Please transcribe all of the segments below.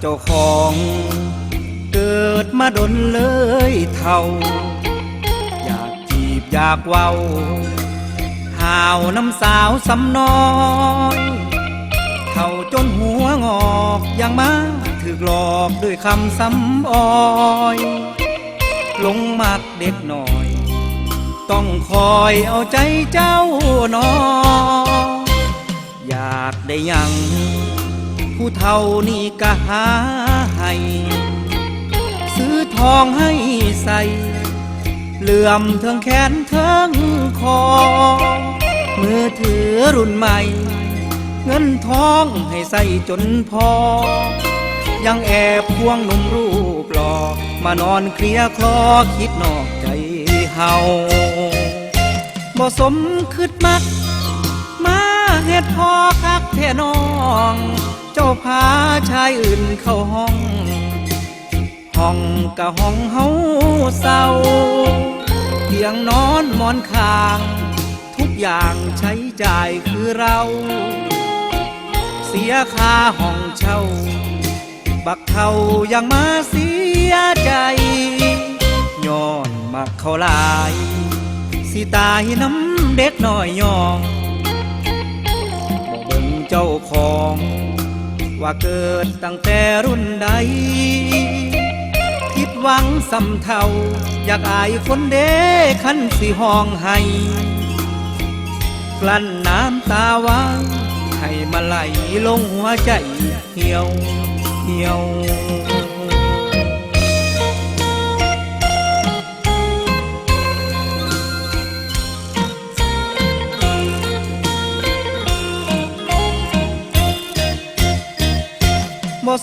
เจ้าของ เกิดมาดนเลยเท่า อยากจีบอยากเว้าหาวน้ำสาวสำน้อยเท่าจนหัวงอกยังมาถึกหลอกด้วยคำซ้ำอ้อยหลงมักเด็กหน่อย ต้องคอยเอาใจเจ้าหนออยากได้ยัง ผู้เท่านี่ก็หาให้ซื้อทองให้ใส่เหลื่อมเทิงแขนเทิงคอ มือถือรุ่นใหม่ เงินทองให้ใส่จนพอ ยังแอบพวงหนุ่มรูปหลอมานอนเคลียคลอคิดนอกใจเฮาบ่สมคืดมัก มาเฮ็ดพอคักแท่น้อง เจ้าพาชายอื่นเข้าห้อง ห้องกะห้องเฮาเศร้าเตียงนอนมอนข้าง ทุกอย่างใช้จ่ายคือเรา เสียค่าห้องเช่า บักเท่ายังมาเสียใจย้อนมักเขาลาย สิตายน้ำเด็กน้อยยองบ่เบิ่งเจ้าของ ว่าเกิดตั้งแต่รุ่นใด คิดหวังสำเทา อยากอายคนเด้ขันสิห้องให้กลั้นน้ำตาไว้ให้มาไหลลงหัวใจเหี่ยวเหี่ยว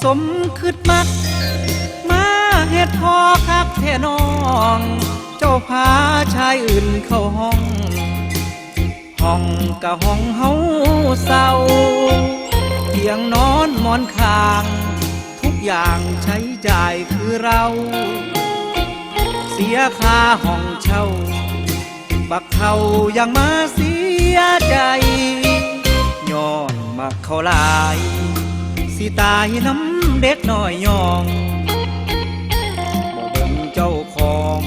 สมคืดมัก มาเฮ็ดพอคักแท่น้อง เจ้าพาชายอื่นเข้าห้อง ห้องกะห้องเฮาเศร้าเตียงนอนมอนข้าง ทุกอย่างใช้จ่ายคือเรา เสียค่าห้องเช่า บักเขายังมาเสียใจย้อนมักเขาลาย สิตายน้ำเด็กน้อยยองบ่เบิ่งเจ้าของ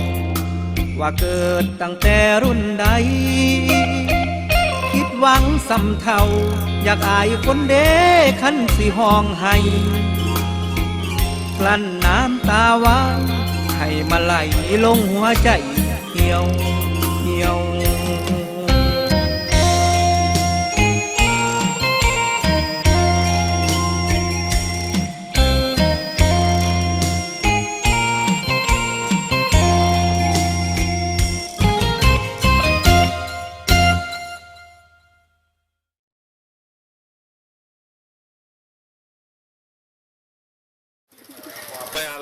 ว่าเกิดตั้งแต่รุ่นใด คิดหวังสำเทา อยากอายคนเด้ขันสิห้องให้กลั้นน้ำตาไว้ให้มาไหลลงหัวใจเหี่ยว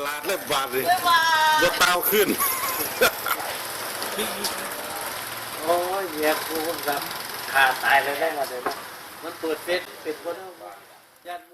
ไปอาลาดเล็บบาทเลยรถเต้าขึ้น โอ้ยเหี้ยกูแบบขาดตายเลยได้มาเลยนะมันเปิดเฟซเป็นคนเอายันมู